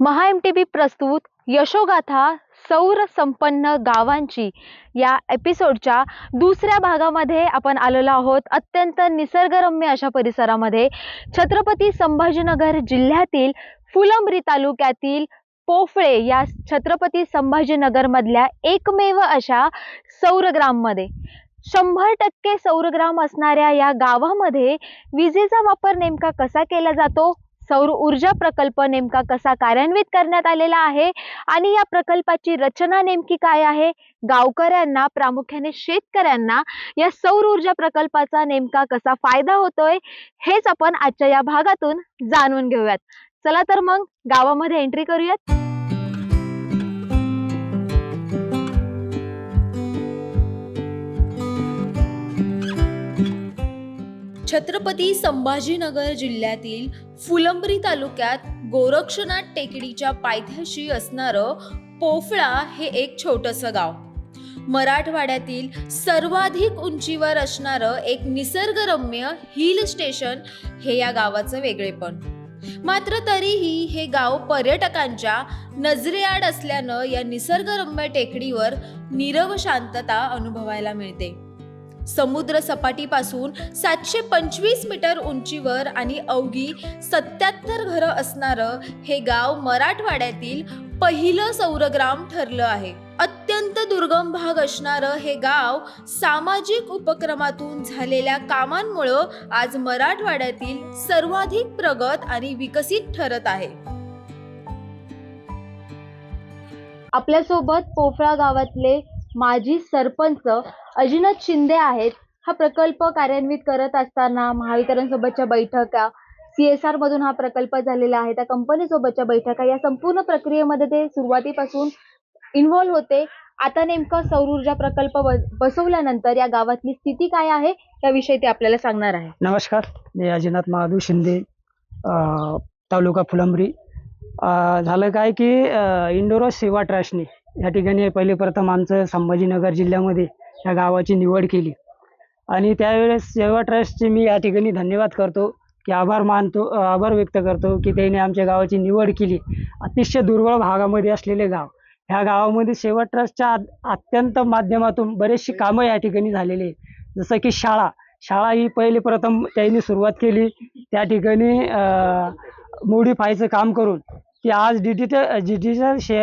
V प्रस्तुत यशोगाथा सौर संपन्न गावांची या एपिसोडच्या दुसऱ्या भागामध्ये आपण आलेलो आहोत. अत्यंत निसर्गरम्य अशा परिसरामध्ये छत्रपती संभाजीनगर जिल्ह्यातील फुलंब्री तालुक्यातील पोफळे या छत्रपती संभाजीनगरमधल्या एकमेव अशा सौरग्राममध्ये शंभर टक्के सौरग्राम असणाऱ्या या गावामध्ये विजेचा वापर नेमका कसा केला जातो? सौर ऊर्जा प्रकल्प नेमका कसा कार्यान्वित करण्यात आलेला आहे? आणि या प्रकल्पाची रचना नेमकी काय आहे? गावकऱ्यांना प्रामुख्याने शेतकऱ्यांना या सौर ऊर्जा प्रकल्पाचा नेमका कसा फायदा होतोय? हेच आपण आजच्या या भागातून जाणून घेऊयात. चला तर मग गावामध्ये एंट्री करूयात. छत्रपती संभाजीनगर जिल्ह्यातील फुलंब्री तालुक्यात गोरक्षनाथ टेकडीच्या पायथ्याशी असणारं पोफळा हे एक छोटंसं गाव. मराठवाड्यातील सर्वाधिक उंचीवर असणारं एक निसर्गरम्य हिल स्टेशन हे या गावाचं वेगळेपण मात्र तरीही हे गाव पर्यटकांच्या नजरेआड असल्यानं या निसर्गरम्य टेकडीवर नीरव शांतता अनुभवायला मिळते. समुद्र सपाटीपासून सातशे पंचवीस मीटर उंचीवर आणि अवघी सत्याहत्तर घरं असणारं हे गाव मराठवाड्यातील पहिलं सौरग्राम ठरलं आहे. अत्यंत दुर्गम भाग असणारं हे गाव सामाजिक उपक्रमातून झालेल्या कामांमुळं आज मराठवाड्यातील सर्वाधिक प्रगत आणि विकसित ठरत आहे. आपल्यासोबत पोफळा गावातले माजी सरपंच अजिनाथ शिंदे आहेत. हा प्रकल्प कार्यान्वित करत असताना महावितरणसोबतच्या बैठका सी एस आर मधून हा प्रकल्प झालेला आहे. त्या कंपनीसोबतच्या बैठका या संपूर्ण प्रक्रियेमध्ये ते सुरुवातीपासून इन्व्हॉल्व्ह होते. आता नेमका सौर ऊर्जा प्रकल्प बसवल्यानंतर या गावातली स्थिती काय आहे याविषयी ते आपल्याला सांगणार आहे. नमस्कार. मी अजिनाथ महादू शिंदे तालुका फुलंब्री. झालं काय की इंडोरो सेवा ट्रस्टने या ठिकाणी पहिले प्रथम आमचं संभाजीनगर जिल्ह्यामध्ये या गावाची निवड केली. आणि त्यावेळेस सेवा ट्रस्टचे मी या ठिकाणी धन्यवाद करतो की आभार मानतो आभार व्यक्त करतो की त्यांनी आमच्या गावाची निवड केली. अतिशय दुर्बळ भागामध्ये असलेले गाव. ह्या गावामध्ये सेवा ट्रस्टच्या अत्यंत माध्यमातून बरेचशी कामं या ठिकाणी झालेली आहे जसं की शाळा. शाळा ही पहिले प्रथम त्यांनी सुरुवात केली. त्या ठिकाणी मोडीफायचं काम करून ती आज डिजिटल डिजिटल शे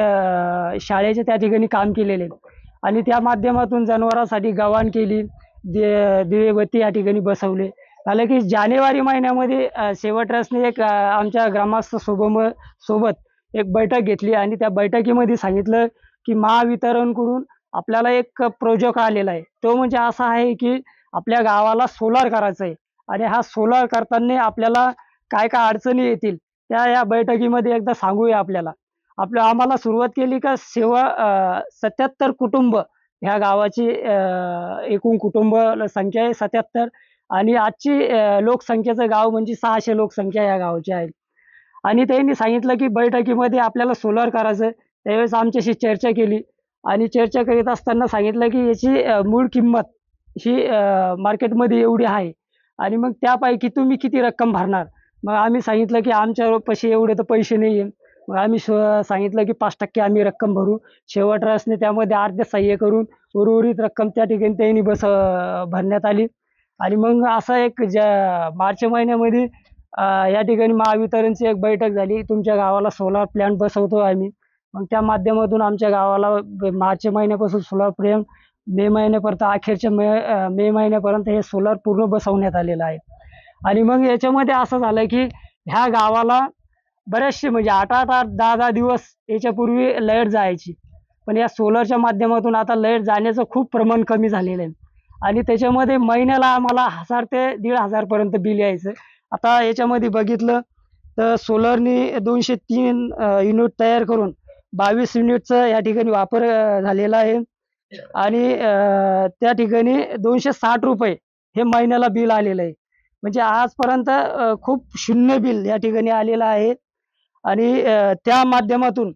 शाळेचे त्या ठिकाणी काम केलेले आहे. आणि त्या माध्यमातून जनावरांसाठी गव्हाण केली दे दिवेबत्ती या ठिकाणी बसवले. झालं की जानेवारी महिन्यामध्ये शेवट सेवा ट्रस्टने एक आमच्या ग्रामस्थ सोबम सोबत एक बैठक घेतली आणि त्या बैठकीमध्ये सांगितलं की महावितरणकडून आपल्याला एक प्रोजेक्ट आलेला आहे. तो म्हणजे असा आहे की आपल्या गावाला सोलार करायचं आहे. आणि हा सोलार करताना आपल्याला काय काय अडचणी येतील त्या या बैठकीमध्ये एकदा सांगूया आपल्याला. आपलं आम्हाला सुरुवात केली का सेवा सत्याहत्तर कुटुंब ह्या गावाची एकूण कुटुंब संख्या आहे सत्याहत्तर आणि आजची लोकसंख्येचं गाव म्हणजे सहाशे लोकसंख्या या गावाची आहे. आणि त्यांनी सांगितलं की बैठकीमध्ये आपल्याला सोलार करायचं त्यावेळेस आमच्याशी चर्चा केली आणि चर्चा करीत असताना सांगितलं की याची मूळ किंमत ही मार्केटमध्ये एवढी आहे आणि मग त्यापैकी तुम्ही किती रक्कम भरणार? मग आम्ही सांगितलं की आमच्या पाशी एवढे तर पैसे नाही आहे मग आम्ही सांगितलं की पाच टक्के आम्ही रक्कम भरू. शेवट रसने त्यामध्ये अर्ध सहाय्य करून उर्वरित रक्कम त्या ठिकाणी त्यांनी बस भरण्यात आली. आणि मग असं एक ज्या मार्च महिन्यामध्ये या ठिकाणी महावितरणची एक बैठक झाली. तुमच्या गावाला सोलार प्लॅन्ट बसवतो आम्ही. मग त्या माध्यमातून आमच्या गावाला मार्च महिन्यापासून सोलार प्लॅन्ट मे महिन्यापर्यंत अखेरच्या मे मे महिन्यापर्यंत हे सोलार पूर्ण बसवण्यात आलेलं आहे. आणि मग याच्यामध्ये असं झालं की ह्या गावाला बरेचसे म्हणजे आठ आठ आठ दहा दहा दिवस याच्यापूर्वी लाइट जायची. पण या सोलरच्या माध्यमातून आता लाइट जाण्याचं खूप प्रमाण कमी झालेलं आहे. आणि त्याच्यामध्ये महिन्याला आम्हाला हजार ते दीड हजारपर्यंत बिल यायचं. आता याच्यामध्ये बघितलं तर सोलरनी दोनशे तीन युनिट तयार करून बावीस युनिटचं या ठिकाणी वापर झालेला आहे. आणि त्या ठिकाणी दोनशे साठ रुपये हे महिन्याला बिल आलेलं आहे. म्हणजे आजपर्यंत खूप शून्य बिल या ठिकाणी आलेलं आहे. आणि त्या माध्यमातून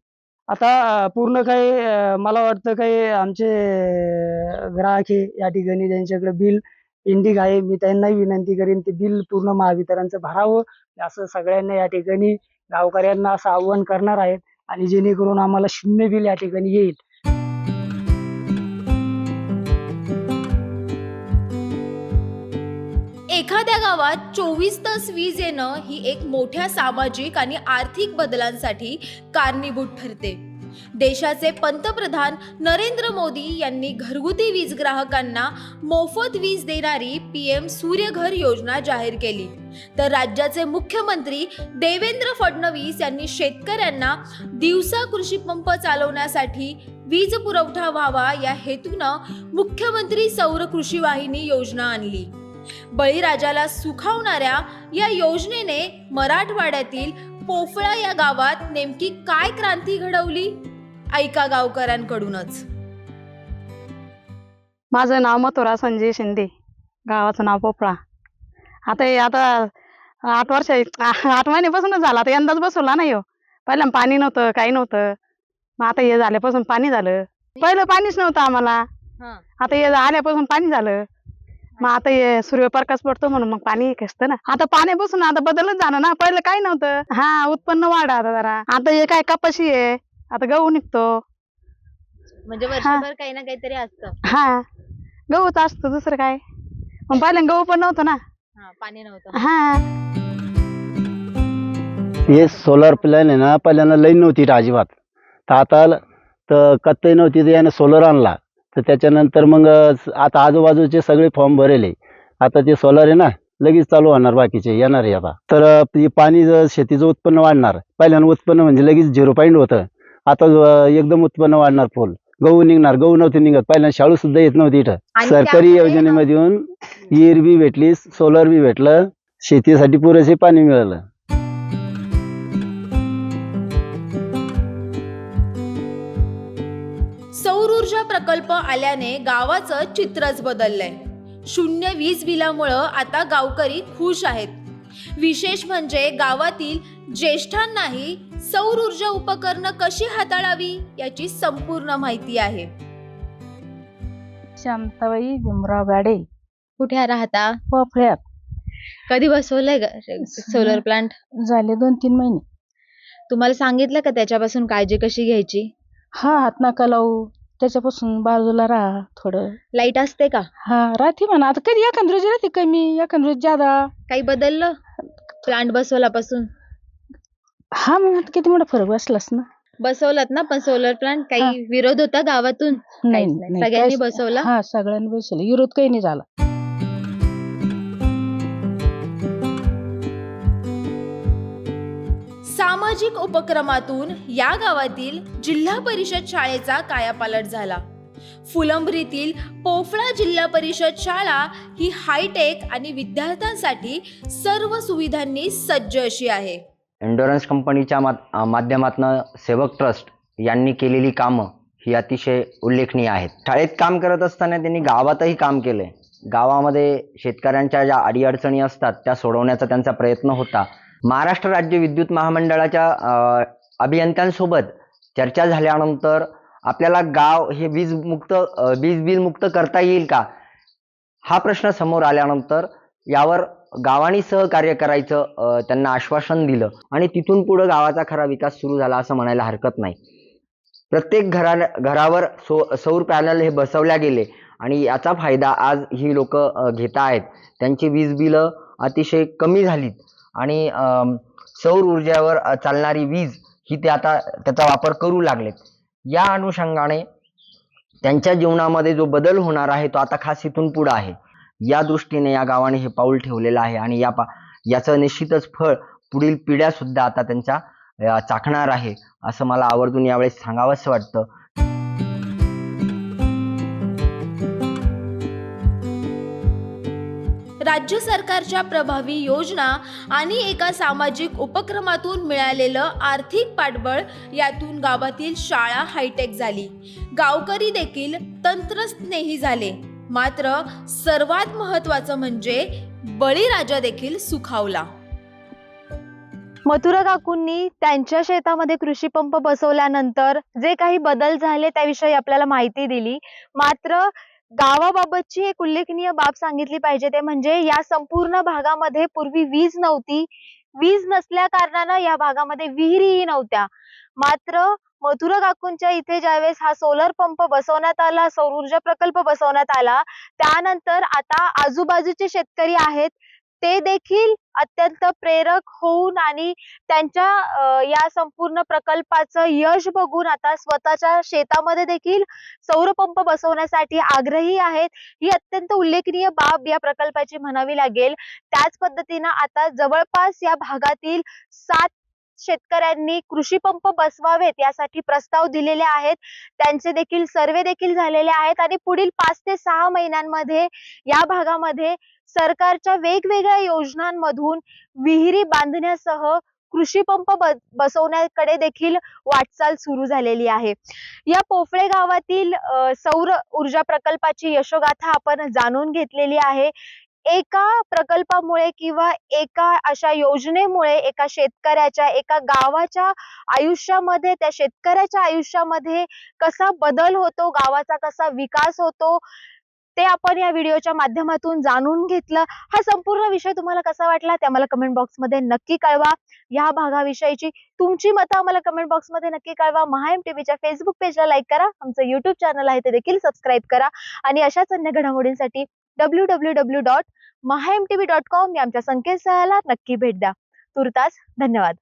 आता पूर्ण काही मला वाटतं काही आमचे ग्राहक आहे या ठिकाणी ज्यांच्याकडे बिल पेंडिंग आहे मी त्यांनाही विनंती करेन ते बिल पूर्ण महावितरणचं भरावं. असं सगळ्यांना या ठिकाणी गावकऱ्यांना असं आव्हान करणार आहे आणि जेणेकरून आम्हाला शून्य बिल या ठिकाणी येईल. एखाद्या गावात चोवीस तास वीज येणं ही एक मोठ्या सामाजिक आणि आर्थिक बदलांसाठी कारणीभूत ठरते. देशाचे पंतप्रधान नरेंद्र मोदी यांनी घरगुती वीज ग्राहकांना मोफत वीज देणारी पी एम सूर्यघर योजना जाहीर केली. तर राज्याचे मुख्यमंत्री देवेंद्र फडणवीस यांनी शेतकऱ्यांना दिवसा कृषी पंप चालवण्यासाठी वीज पुरवठा व्हावा या हेतूनं मुख्यमंत्री सौर कृषी वाहिनी योजना आणली. बळीराजाला सुखावणाऱ्या या योजनेने मराठवाड्यातील पोफळा या गावात नेमकी काय क्रांती घडवली? ऐका गावकऱ्यांकडूनच. माझं नाव मथुरा संजय शिंदे. गावाचं नाव पोपळा आता हे आता आठ वर्ष आठ महिन्यापासूनच झाला. आता यंदाच बसवला नाही हो पहिला पाणी नव्हतं काही नव्हतं. मग आता हे झाल्यापासून पाणी झालं. पहिलं पाणीच नव्हतं आम्हाला. आता हे आल्यापासून पाणी झालं. मग आता हे सूर्यप्रकाश पडतो म्हणून मग पाणी असतं ना. आता पाण्यापासून आता बदलच झालं ना. पहिलं काही नव्हतं. हा उत्पन्न वाढ आता जरा. आता हे काय कपाशी आहे. आता गहू निघतो. म्हणजे वर्षभर काही ना काहीतरी असतं. हा. गहूच असतं दुसरं काय. मग पहिल्या गहू पण नव्हतं ना. पाणी नव्हतं. हा. हे सोलार प्लॅन आहे ना. पहिल्यांदा लाईन नव्हती इथं अजिबात. तर आता ल- तर कत्तही नव्हती तर यानं सोलर आणला. तर त्याच्यानंतर मग आता आजूबाजूचे सगळे फॉर्म भरेले आता ते सोलार आहे ना लगेच चालू होणार बाकीचे येणार आहे आता. तर पाणी जर शेतीचं उत्पन्न वाढणार पहिल्यांदा उत्पन्न म्हणजे लगेच झिरो पॉईंट होतं. आता जो- एकदम उत्पन्न वाढणार फुल गहू निघणार गहू नव्हते निघत. पहिल्यांदा शाळू सुद्धा येत नव्हती इथं. सरकारी योजनेमधून विहीर बी भेटली सोलर बी भेटलं. शेतीसाठी पुरेसे पाणी मिळालं. सौर ऊर्जा प्रकल्प आल्याने गावाचं चित्रच बदललंय. शून्य वीज बिलामुळं आता गावकरी खुश आहेत. विशेष म्हणजे गावातील ज्येष्ठांनाही सौर ऊर्जा उपकरणं कशी हाताळावी याची संपूर्ण माहिती आहे. शांताबाई भीमराव गाडे. कुठे राहता? पोफळ्यात कधी बसवलंय सोलर प्लांट झाले दोन तीन महिने. तुम्हाला सांगितलं का त्याच्यापासून काळजी कशी घ्यायची? हा हात नका लावू. त्याच्यापासून बाजूला राहा थोडं. लाइट असते का? हा राहते म्हणा. आता कधी एखाद रोज राहते कमी एखाद रोज जादा. काही बदललं? प्लांट बसवल्यापासून? हा मग आता किती मोठा फरक बसलास ना. बसवलात ना पण सोलर प्लांट काही विरोध होता गावातून? नाही काहीच नाही. नाही, सगळ्यांनी बसवला? हा सगळ्यांनी बसवलं. विरोध काही नाही झाला. सामाजिक उपक्रमातून या गावातील जिल्हा परिषद शाळेचा कायापालट झाला. फुलंब्रीतील पोफळा जिल्हा परिषद शाळा ही हायटेक आणि विद्यार्थ्यांसाठी सर्व सुविधांनी सज्ज अशी आहे. एन्डोरन्स कंपनीच्या माध्यमातून सेवक ट्रस्ट यांनी केलेली कामं ही अतिशय उल्लेखनीय आहेत. शाळेत काम करत असताना त्यांनी गावातही काम केले. गावामध्ये शेतकऱ्यांच्या ज्या अडीअडचणी असतात त्या सोडवण्याचा त्यांचा प्रयत्न होता. महाराष्ट्र राज्य विद्युत महामंडळाच्या अभियंत्यांसोबत चर्चा झाल्यानंतर आपल्याला गाव हे वीज मुक्त वीज बिल मुक्त करता येईल का? हा प्रश्न समोर आल्यानंतर यावर गावानी सहकार्य करायचं त्यांना आश्वासन दिलं आणि तिथून पुढं गावाचा खरा विकास सुरू झाला असं म्हणायला हरकत नाही. प्रत्येक घरा घरावर सो सौर पॅनल हे बसवल्या गेले आणि याचा फायदा आज ही लोक घेत आहेत. त्यांची वीज बिलं अतिशय कमी झालीत. आणि सौर ऊर्जेवर चालणारी वीज ही ते आता त्याचा वापर करू लागलेत. या अनुषंगाने त्यांच्या जीवनामध्ये जो बदल होणार आहे तो आता खास इथून पुढं आहे. या दृष्टीने या गावाने हे पाऊल ठेवलेलं आहे आणि या पा याचं निश्चितच फळ पुढील पिढ्या सुद्धा आता त्यांच्या चाखणार आहे असं मला आवर्जून यावेळेस सांगावंसं वाटतं. राज्य सरकारच्या प्रभावी योजना आणि एका सामाजिक उपक्रमातून मिळालेलं आर्थिक पाठबळ यातून गावातील शाळा हायटेक झाली. गावकरी देखील तंत्रस्नेही झाले. मात्र सर्वात महत्वाचं म्हणजे बळीराजा देखील सुखावला. मथुरा काकूंनी त्यांच्या शेतामध्ये कृषी पंप बसवल्यानंतर जे काही बदल झाले त्याविषयी आपल्याला माहिती दिली. मात्र गावाबाबतची एक उल्लेखनीय बाब सांगितली पाहिजे ते म्हणजे या संपूर्ण भागामध्ये पूर्वी वीज नव्हती. वीज नसल्या कारणानं या भागामध्ये विहिरीही नव्हत्या. मात्र मथुरा काकूंच्या इथे ज्यावेळेस हा सोलर पंप बसवण्यात आला सौर ऊर्जा प्रकल्प बसवण्यात आला त्यानंतर आता आजूबाजूचे शेतकरी आहेत ते देखील अत्यंत प्रेरक होऊन आणि त्यांच्या या संपूर्ण प्रकल्पाचं यश बघून आता स्वतःच्या शेतामध्ये देखील सौरपंप बसवण्यासाठी आग्रही आहेत. ही अत्यंत उल्लेखनीय बाब या प्रकल्पाची म्हणावी लागेल. त्याच पद्धतीनं आता जवळपास या भागातील सात शेतकऱ्यांनी कृषी पंप बसवावेत यासाठी प्रस्ताव दिलेले आहेत. त्यांचे देखील सर्वे देखील झालेले आहेत आणि पुढील पाच ते सहा महिन्यांमध्ये या भागामध्ये सरकारच्या वेगवेगळ्या योजनांमधून विहिरी बांधण्यासह कृषी पंप बसवण्याकडे देखील वाटचाल सुरू झालेली आहे. या पोफळे गावातील सौर ऊर्जा प्रकल्पाची यशोगाथा आपण जाणून घेतलेली आहे. एका प्रकल्पामुळे किंवा एका अशा योजनेमुळे एका शेतकऱ्याच्या एका गावाच्या आयुष्यामध्ये त्या शेतकऱ्याच्या आयुष्यामध्ये कसा बदल होतो गावाचा कसा विकास होतो ते आपण या व्हिडिओच्या माध्यमातून जाणून घेतलं. हा संपूर्ण विषय तुम्हाला कसा वाटला ते आम्हाला कमेंट बॉक्समध्ये नक्की कळवा. या भागाविषयीची तुमची मतं आम्हाला कमेंट बॉक्समध्ये नक्की कळवा. महाएम टीव्हीच्या फेसबुक पेजला लाईक करा. आमचं युट्यूब चॅनल आहे ते देखील सबस्क्राईब करा. आणि अशाच अन्य घडामोडींसाठी डब्ल्यू डब्ल्यू डब्ल्यू डॉट महाएम टीव्ही डॉट कॉम या आमच्या संकेतस्थळाला नक्की भेट द्या. तुर्तास धन्यवाद.